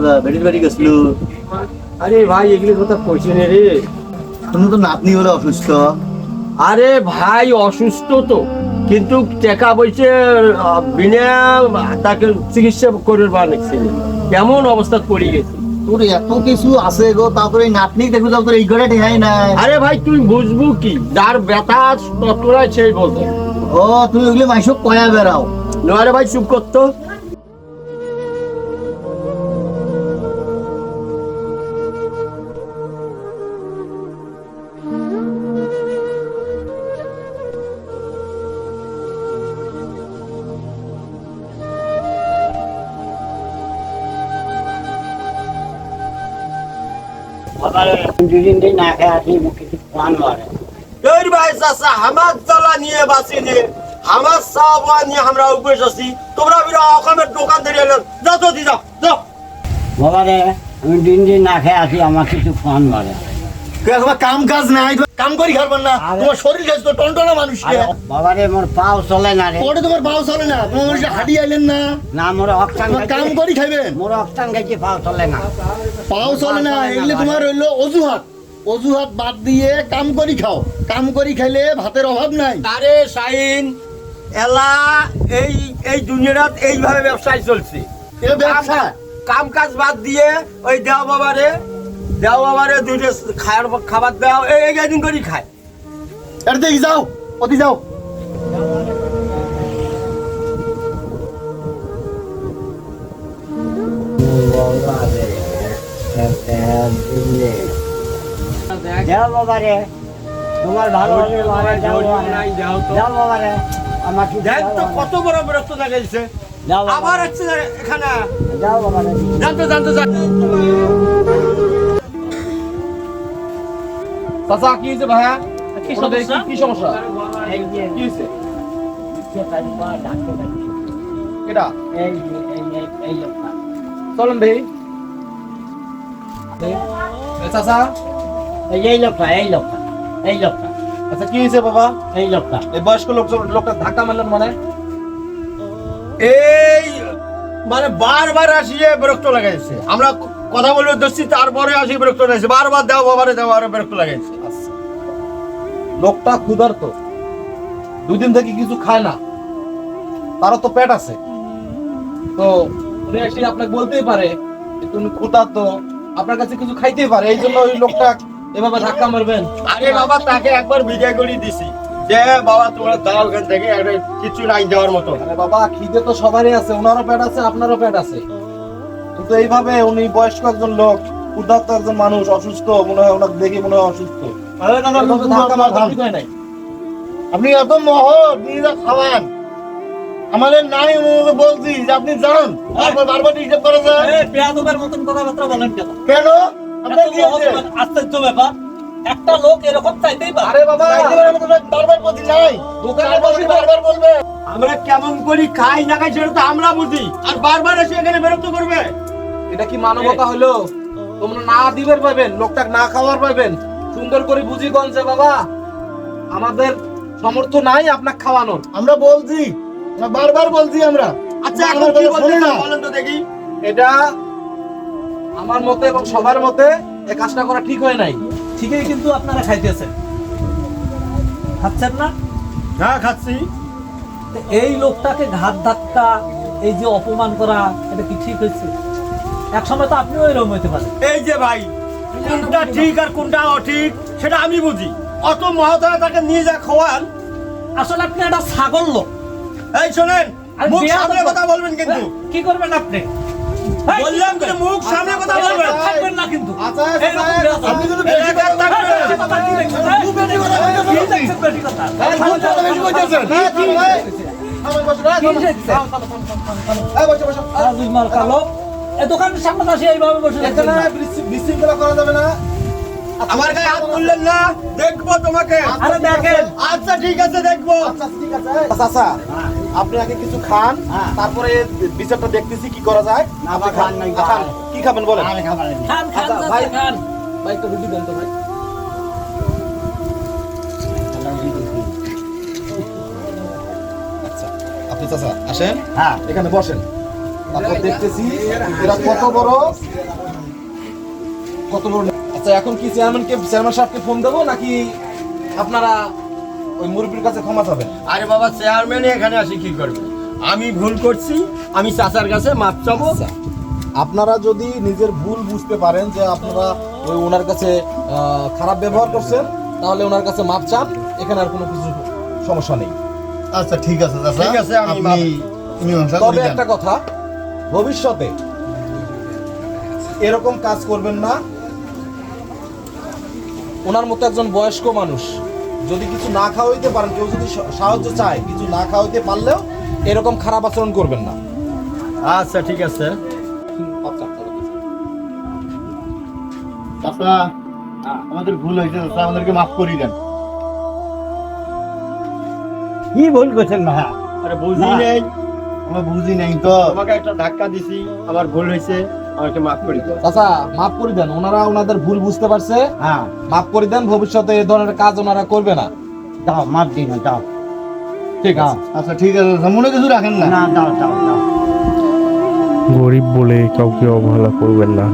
বাড়ির বাড়ি গেছিল। আরে ভাই এগুলি কথা কইছি রে। তুমি তো নাতনি হলে অসুস্থ। আরে ভাই অসুস্থ তো। কিন্তু টাকা আহ, বিনা তাকে চিকিৎসা করবার নিচ্ছে কেমন অবস্থা পড়ে গেছে। তোর এত কিছু আছে গো তারপরে নাতনি দেখো তোর এই ঘরে ঠেহাই নাই। আরে ভাই তুই বুঝব কি? যার ব্যথা ততটাই সেই বলতে। ও তুমি ওগুলি মাইসব কয়া বেড়াও। নয়ারে ভাই চুপ করতো দুদিন দিন না খেয়ে আসি কিছু ভাই আমার জ্বালা নিয়ে বাঁচি নিয়ে আমার চাওয়া নিয়ে আমরা উপেস আছি। তোমরা বিরা অকামের দোকান ধরে এলেন। যাও তো দি যাও যাও। বাবা রে আমি দিন দিন না খেয়ে আসি আমার কিছু ফোন মারে কাম কাজ নাই কাম করি খাবার না আরে- তোমার শরীর গেছে তো টনটনা মানুষ বাবা রে মোর পাও চলে না রে। ওটা তোমার পাও চলে না। তোমার মানুষ হাঁটি আইলেন না। না মোর অক্টান তোমার কাম করি খাইবেন। মোর অক্টান গাইছে পাও চলে না। পাও চলে না এগুলি তোমার হইল অজুহাত। অজুহাত বাদ দিয়ে কাম করি খাও। কাম করি খাইলে ভাতের অভাব নাই। আরে শাইন এলা এই এই দুনিয়াত এইভাবে ব্যবসায় চলছে। এ ব্যবসা? কাম কাজ বাদ দিয়ে ওই দেও বাবারে দেও বাবারে দুইটা খাবার খাবার দাও। এই এই দিন করি খায়। এটা দেখি যাও অতি যাও। যাও বাবা রে তোমার ভালো যাও বাবা রে। আমার দেখ তো কত বড় বিরক্ত দেখাইছে। আবার। এখানে। যাও বাবা রে। জানতো জানতো জানতো। চাচা কি হয়েছে ভাইয়া? কি সমস্যা? কি সমস্যা? কি হয়েছে লোকটা। চলেন ভাই। চাচা? এই লোকটা এই লোকটা এই লোকটা। আচ্ছা কি হয়েছে বাবা? এই লোকটা। এই বয়স্ক লোক লোকটা ধাক্কা মারলেন মানে? এই মানে বারবার আসিয়ে বিরক্ত লাগাইছে। আমরা কথা বলব দোষী তারপরে আসি বিরক্ত লাগাইছে। বারবার দেও বাবারে দেও আর বিরক্ত লাগাইছে। লোকটা ক্ষুধার্ত। দুই দিন থেকে কিছু খায় না। তারও তো পেট আছে। তো উনি আপনাকে বলতেই পারে তুমি ক্ষুধার্ত আপনার কাছে কিছু খাইতেই পারে। এই জন্য ওই লোকটা এভাবে ধাক্কা মারবেন। আরে বাবা তাকে একবার বিদায় করে দিছি। যে বাবা তোমরা দাও ওখান থেকে একটা কিছু নাই দেওয়ার মতো। আরে বাবা খিদে তো সবারই আছে। ওনারও পেট আছে আপনারও পেট আছে। কিন্তু এইভাবে উনি বয়স্ক একজন লোক ক্ষুধার্ত একজন মানুষ অসুস্থ মনে হয় ওনাকে দেখে মনে হয় অসুস্থ। আপনি এত মহৎ নিজে খাওয়ান। আমাদের নাই বলছি যে আপনি জানেন তারপর বারবার ডিস্টার্ব করে যায়। বেয়াদবের মতন কথাবার্তা বলেন কেন? কেন? আপনার কি এত হয়েছে মহৎ আশ্চর্য ব্যাপার। একটা লোক এরকম চাইতেই পারে। আরে বাবা আমাদের বারবার বলছি নাই। দোকানে বসে বারবার বলবে আমরা কেমন করি খাই না খাই সেটা তো আমরা বুঝি। আর বারবার এসে এখানে বিরক্ত করবে। এটা কি মানবতা হলো? তোমরা না দিবের পাবেন লোকটা না খাওয়ার পাবেন সুন্দর করে বুঝি গঞ্জে বাবা। আমাদের সামর্থ্য নাই আপনাকে খাওয়ানোর। আমরা বলছি বারবার বলছি আমরা। আচ্ছা এখন কি কথা বলতে শোনে না। বলেন তো দেখি। এটা আমার মতে এবং সবার মতে এই কাজটা করা ঠিক হয় নাই। ঠিকই কিন্তু আপনারা খাইতেছেন। খাচ্ছেন না? হ্যাঁ খাচ্ছি। এই লোকটাকে ঘাত ধাক্কা এই যে অপমান করা এটা কি ঠিক হয়েছে? এক সময় তো আপনিও এরকম হইতে পারেন। এই যে ভাই কোনটা ঠিক আর কোনটা অঠিক সেটা আমি বুঝি অত মহতরা তাকে নিয়ে যা খাওয়ান আসলে আপনি একটা ছাগল লোক এই শোনেন আরে মুখ সামনে কথা বলবেন কিন্তু কি করবেন আপনি বললাম মুখ সামনে কথা বলবেন থাকবেন না কিন্তু আচ্ছা আপনি কিন্তু বেশি কথা থাকবেন। হ্যাঁ, বসো, বসো, বসো। কালো দোকানের সামনে আসি এইভাবে বসে এখানে। বিশৃঙ্খলা করা যাবে না। আমার গায়ে হাত তুললেন না? দেখব তোমাকে। আরে দেখেন। আচ্ছা ঠিক আছে দেখব। আচ্ছা ঠিক আছে। চাচা আপনি আগে কিছু খান। তারপরে বিচারটা দেখতেছি কি করা যায়। না, আপনি খান। নাই, খান খান। কি খাবেন বলেন? আমি খাবার নেই। খান খান আচ্ছা, ভাই। খান। ভাই তো রুটি দেন তো ভাই। আচ্ছা আপনি চাচা আসেন। হ্যাঁ। এখানে বসেন। তারপর দেখতেছি এরা কত বড়? কত বড়? আচ্ছা এখন কি চেয়ারম্যানকে চেয়ারম্যান সাহেবকে ফোন দেবো নাকি আপনারা ওই মুরব্বীর কাছে ক্ষমা চাবেন? আরে বাবা চেয়ারম্যান এখানে আসি কি করবে? আমি ভুল করছি আমি চাচার কাছে মাপ চাবো। আচ্ছা, আপনারা যদি নিজের ভুল বুঝতে পারেন যে আপনারা ওই ওনার কাছে আহ, খারাপ ব্যবহার করছেন তাহলে ওনার কাছে মাপ চান এখানে আর কোনো কিছু সমস্যা নেই। আচ্ছা ঠিক আছে ঠিক আছে, আমি তবে একটা কথা ভবিষ্যতে এরকম কাজ করবেন না। ওনার মতো একজন বয়স্ক মানুষ যদি কিছু না খাওয়াইতে পারেন কেউ যদি সাহায্য চায় কিছু না খাওয়াইতে পারলেও এরকম খারাপ আচরণ করবেন না। আচ্ছা ঠিক আছে। আমাদের ভুল হয়েছে আমাদেরকে মাফ করে দেন। কি ভুল করছেন ভাই আরে বুঝি নেই আমরা বুঝি নাই তো। তোমাকে একটা ধাক্কা দিছি আমার ভুল হয়েছে আমাকে মাফ করে দাও। চাচা মাফ করে দেন ওনারা ওনাদের ভুল বুঝতে পারছে। হ্যাঁ। মাফ করে দেন ভবিষ্যতে এই ধরনের কাজ ওনারা করবে না। দাও মাপ দিন দাও। ঠিক আছে। আচ্ছা ঠিক আছে মনে কিছু রাখেন না? না দাও দাও দাও। গরিব বলে কাউকে অবহেলা করবেন না।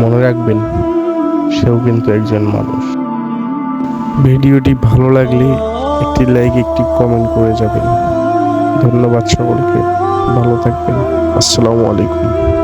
মনে রাখবেন সেও কিন্তু একজন মানুষ। ভিডিওটি ভালো লাগলে একটি লাইক একটি কমেন্ট করে যাবেন। ধন্যবাদ সকলকে। ভালো থাকবেন। আসসালামু আলাইকুম।